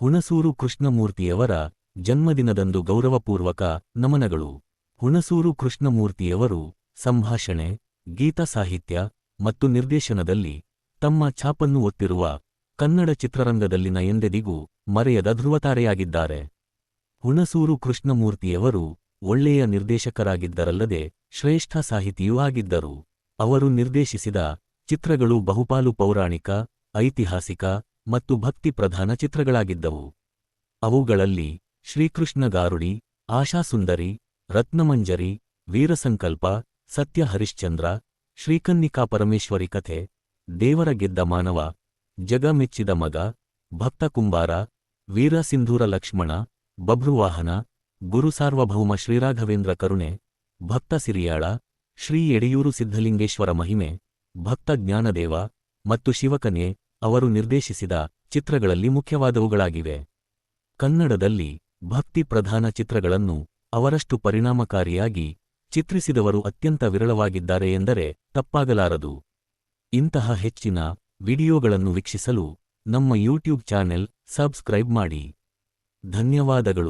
ಹುಣಸೂರು ಕೃಷ್ಣಮೂರ್ತಿಯವರ ಜನ್ಮದಿನದಂದು ಗೌರವಪೂರ್ವಕ ನಮನಗಳು. ಹುಣಸೂರು ಕೃಷ್ಣಮೂರ್ತಿಯವರು ಸಂಭಾಷಣೆ, ಗೀತ ಸಾಹಿತ್ಯ ಮತ್ತು ನಿರ್ದೇಶನದಲ್ಲಿ ತಮ್ಮ ಛಾಪನ್ನು ಒತ್ತಿರುವ ಕನ್ನಡ ಚಿತ್ರರಂಗದಲ್ಲಿನ ಎಂದೆದಿಗೂ ಮರೆಯದ ಧೃವತಾರೆಯಾಗಿದ್ದಾರೆ ಹುಣಸೂರು ಕೃಷ್ಣಮೂರ್ತಿಯವರು ಒಳ್ಳೆಯ ನಿರ್ದೇಶಕರಾಗಿದ್ದರಲ್ಲದೆ ಶ್ರೇಷ್ಠ ಸಾಹಿತಿಯೂ ಆಗಿದ್ದರು. ಅವರು ನಿರ್ದೇಶಿಸಿದ ಚಿತ್ರಗಳು ಬಹುಪಾಲು ಪೌರಾಣಿಕ, ಐತಿಹಾಸಿಕ ಮತ್ತು ಭಕ್ತಿ ಪ್ರಧಾನ ಚಿತ್ರಗಳಾಗಿದ್ದವು. ಅವುಗಳಲ್ಲಿ ಶ್ರೀಕೃಷ್ಣ ಗಾರುಡಿ ಆಶಾಸುಂದರಿ ರತ್ನಮಂಜರಿ, ವೀರಸಂಕಲ್ಪ, ಸತ್ಯ ಹರಿಶ್ಚಂದ್ರ, ಶ್ರೀಕನ್ನಿಕಾ ಪರಮೇಶ್ವರಿ ಕಥೆ, ದೇವರ ಗೆದ್ದ ಮಾನವ, ಜಗ ಮೆಚ್ಚಿದ ಮಗ, ಭಕ್ತ ಕುಂಬಾರ ವೀರಸಿಂಧೂರ ಲಕ್ಷ್ಮಣ ಬಭ್ರುವಾಹನ ಗುರು ಸಾರ್ವಭೌಮ ಶ್ರೀರಾಘವೇಂದ್ರ ಕರುಣೆ, ಭಕ್ತ ಸಿರಿಯಾಳ, ಶ್ರೀ ಎಡೆಯೂರು ಸಿದ್ಧಲಿಂಗೇಶ್ವರ ಮಹಿಮೆ, ಭಕ್ತ ಜ್ಞಾನದೇವ ಮತ್ತು ಶಿವಕನ್ಯೆ ಅವರು ನಿರ್ದೇಶಿಸಿದ ಚಿತ್ರಗಳಲ್ಲಿ ಮುಖ್ಯವಾದವುಗಳಾಗಿವೆ. ಕನ್ನಡದಲ್ಲಿ ಭಕ್ತಿ ಪ್ರಧಾನ ಚಿತ್ರಗಳನ್ನು ಅವರಷ್ಟು ಪರಿಣಾಮಕಾರಿಯಾಗಿ ಚಿತ್ರಿಸಿದವರು ಅತ್ಯಂತ ವಿರಳವಾಗಿದ್ದಾರೆ ಎಂದರೆ ತಪ್ಪಾಗಲಾರದು. ಇಂತಹ ಹೆಚ್ಚಿನ ವಿಡಿಯೋಗಳನ್ನು ವೀಕ್ಷಿಸಲು ನಮ್ಮ ಯೂಟ್ಯೂಬ್ ಚಾನೆಲ್ ಸಬ್ಸ್ಕ್ರೈಬ್ ಮಾಡಿ. ಧನ್ಯವಾದಗಳು.